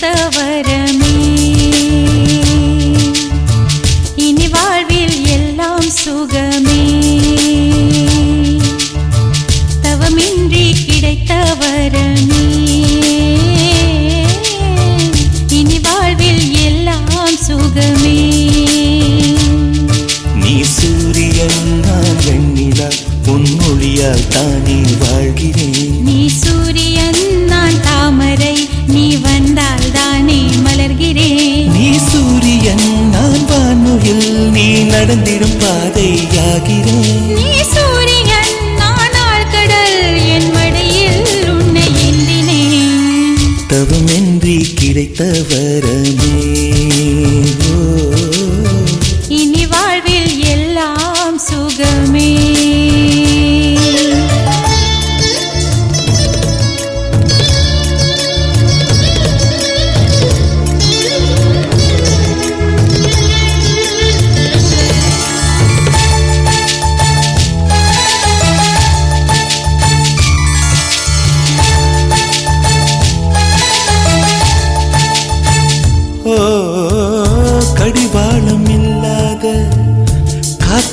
கிடைத்த இனி வாழ்வில் எல்லாம் சுகமே. தவமின்றி கிடைத்த இனி வாழ்வில் எல்லாம் சுகமே. நீ சூரியன் நான் வெண்ணிலா தானே வாழ்கிறேன். ஏந்தினேன். தவமின்றி கிடைத்த வரமே.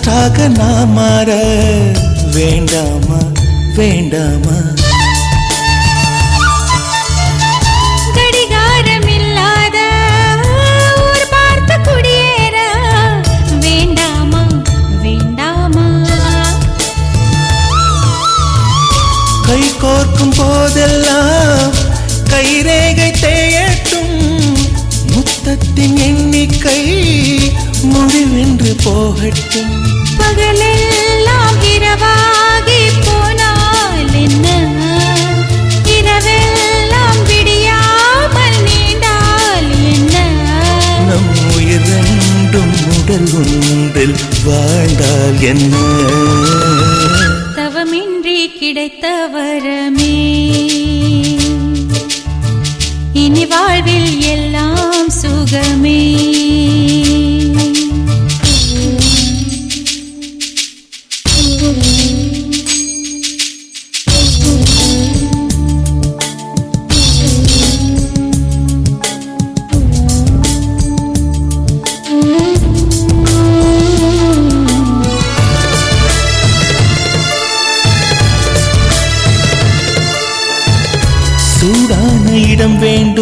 காற்றாக நான் மாற வேண்டாமா வேண்டாமா? கை கோர்க்கும் போதெல்லாம் கைரேகை தேயட்டும். முத்தத்தின் எண்ணிக்கை முடிவென்று போகட்டும். உடல் ஒன்றில் வாழ்ந்தால் என்ன? தவமின்றி கிடைத்த வரமே. இனி வாழ்வில் எல்லாம் சுகமே. இடம் வேண்டும்.